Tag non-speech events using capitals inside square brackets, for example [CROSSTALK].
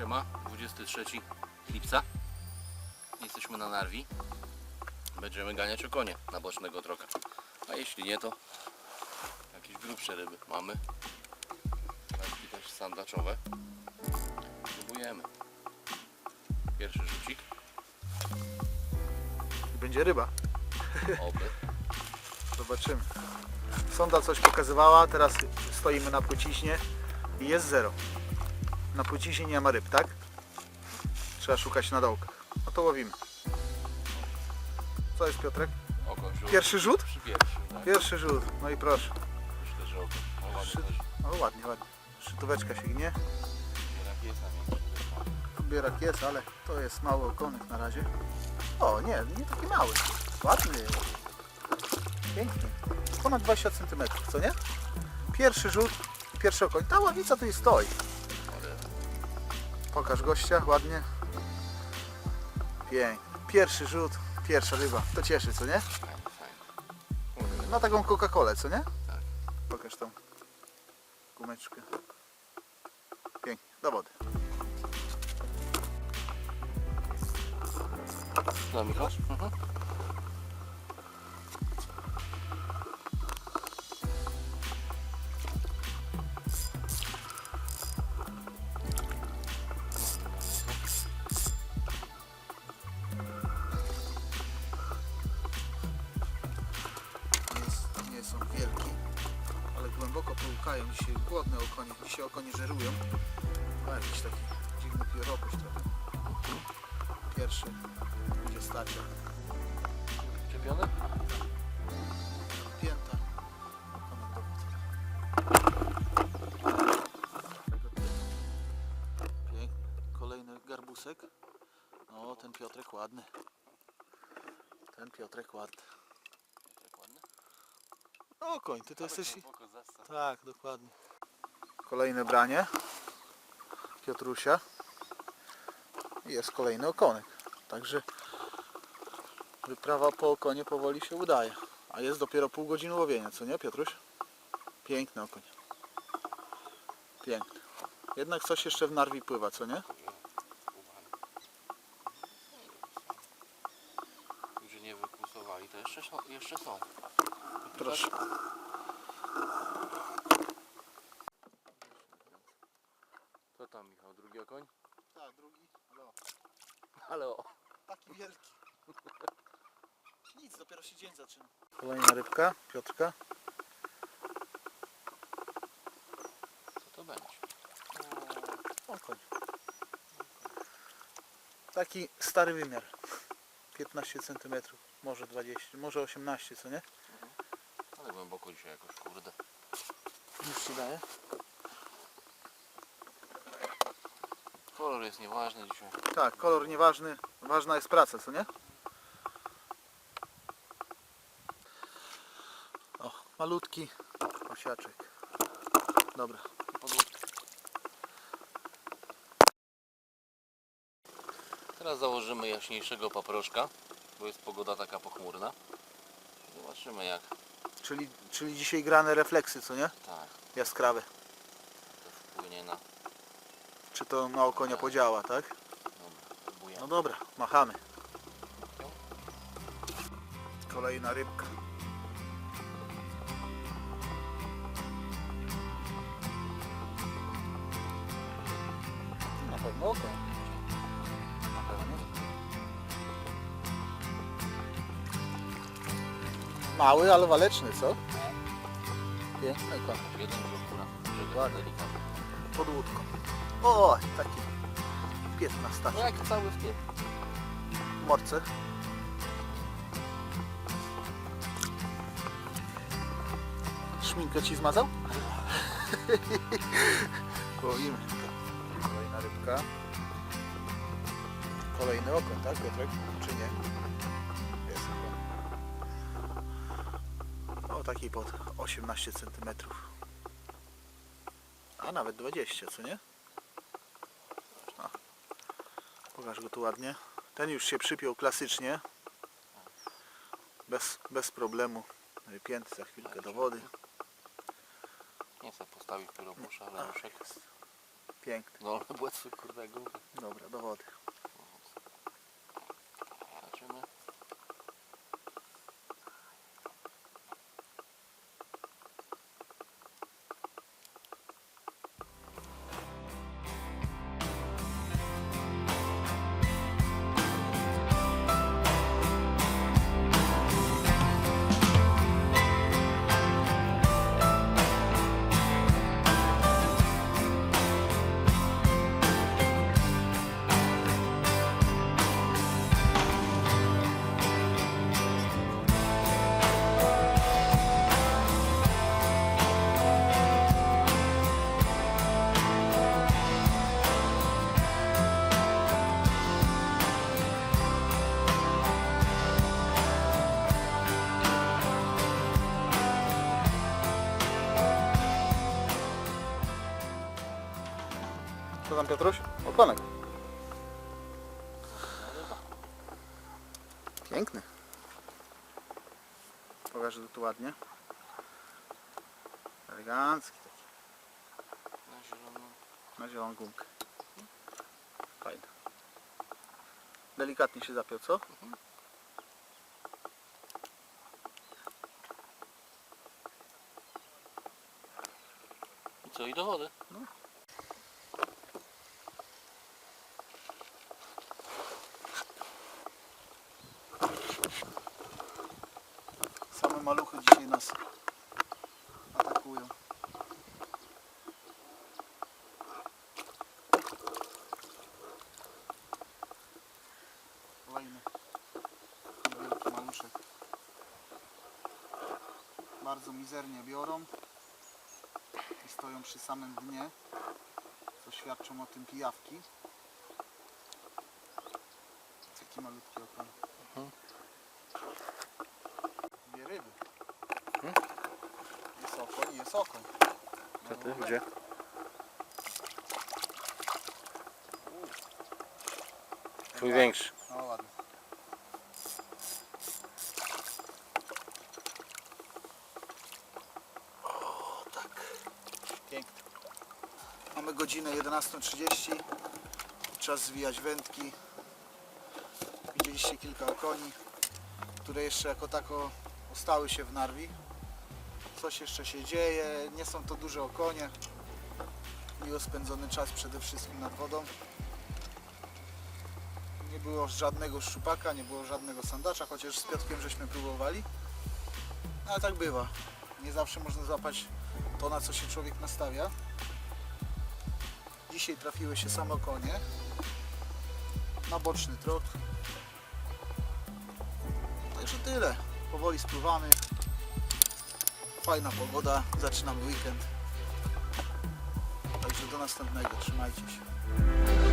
Siema, 23 lipca. Jesteśmy na Narwi. Będziemy ganiać o konie na bocznego droga. A jeśli nie, to jakieś grubsze ryby mamy. Takie też sandaczowe. Próbujemy. Pierwszy rzucik. Będzie ryba. Oby. Zobaczymy. Sonda coś pokazywała, teraz stoimy na pociśnie i jest zero. Na płyciźnie nie ma ryb, tak? Trzeba szukać na dołkach. No to łowimy. Co jest Piotrek? Rzut. Pierwszy rzut? Przy pierwszy, tak? Pierwszy rzut. No i proszę. Myślę, że oko. No ładnie Szy... też. No ładnie, ładnie. Szytóweczka sięgnie. Jak jest na. Bierak jest, ale to jest mały okonek na razie. O, nie, nie taki mały. Ładny. Piękny. Ponad 20 cm, co nie? Pierwszy rzut, pierwszy okoń. Ta ławica tu i stoi. Pokaż gościa, ładnie. Piękny. Pierwszy rzut, pierwsza ryba. To cieszy, co nie? fajnie. Kurde, Na taką Coca-Colę, co nie? Tak. Pokaż tą gumeczkę. Pięknie, do wody. No Michał? Mhm. Połukają. Dzisiaj głodne okonie, dzisiaj okonie żerują. Ma jakiś taki dziwny pióropuś trochę. Pierwszy będzie starcia. Czepiony? Pięta. Kolejny garbusek. No, ten Piotrek ładny. Ten Piotrek ładny. Ładny. No, koń, ty to jesteś... Tak, dokładnie. Kolejne branie Piotrusia. I jest kolejny okonek. Także wyprawa po okonie powoli się udaje. A jest dopiero pół godziny łowienia, co nie Piotruś? Piękny okoń. Piękny. Jednak coś jeszcze w narwi pływa, co nie? Którzy nie wykusowali, to jeszcze. Jeszcze są. Proszę. Co tam Michał? Drugi okoń? Tak, drugi. No, Ale o. taki wielki. Nic, dopiero się dzień zaczyna. Kolejna rybka, Piotrka. Co to będzie? Okoń. Taki stary wymiar. 15 cm, może 20, może 18, co nie? Ale głęboko dzisiaj jakoś, kurde. Już ci daje. Kolor jest nieważny dzisiaj. Tak, kolor nieważny, ważna jest praca, co nie? O, malutki osiaczek. Dobra. Teraz założymy jaśniejszego paproszka, bo jest pogoda taka pochmurna. Zobaczymy jak czyli, czyli dzisiaj grane refleksy, co nie? tak Jaskrawe. to wpłynie na... Czy to na okonia podziała, tak? No dobra, machamy. Kolejna rybka. Na pewno okoń. Na pewno. Mały, ale waleczny, co? Piękny koń. Jeden delikatny. Pod łódką. O, taki pies na stacie. No jak cały w tym. morce. Szminkę ci zmazał? [LAUGHS] Łowimy. Kolejna rybka. Kolejny okoń, tak Piotrek? Czy nie? Jest chyba. O takiej pod 18 cm. A nawet 20, co nie? A. Pokaż go tu ładnie. Ten już się przypiął klasycznie. Bez, bez problemu. Wypięty za chwilkę do wody. Nie chcę postawić pyrobusza, ale ruszek. Piękny. No ale błędy kurde góry. Dobra, do wody. Tam Piotruś? Okonek. Piękny. Pokażę tu ładnie. Elegancki taki. Na zielono. Na zieloną gumkę. Fajny. Delikatnie się zapiął, co? I co, i do wody? Same maluchy dzisiaj nas atakują. Kolejny niewielki maluszek. Bardzo mizernie biorą i stoją przy samym dnie, co świadczą o tym pijawki. Taki malutki okon. Dwie ryby. Jest okoń, jest okoń. Co ty? No, Gdzie? Twój większy. No ładnie. O, tak. Pięknie. Mamy godzinę 11.30. Czas zwijać wędki. Widzieliście kilka okoni, które jeszcze jako tako ostały się w narwi. Coś jeszcze się dzieje. Nie są to duże okonie. Miło spędzony czas przede wszystkim nad wodą. Nie było żadnego szczupaka, nie było żadnego sandacza, chociaż z Piotrkiem żeśmy próbowali. No, Ale tak bywa. Nie zawsze można złapać to, na co się człowiek nastawia. Dzisiaj trafiły się same konie. Na boczny trot. Także tyle. Powoli spływamy. Fajna pogoda. Zaczynamy weekend. Także do następnego. Trzymajcie się.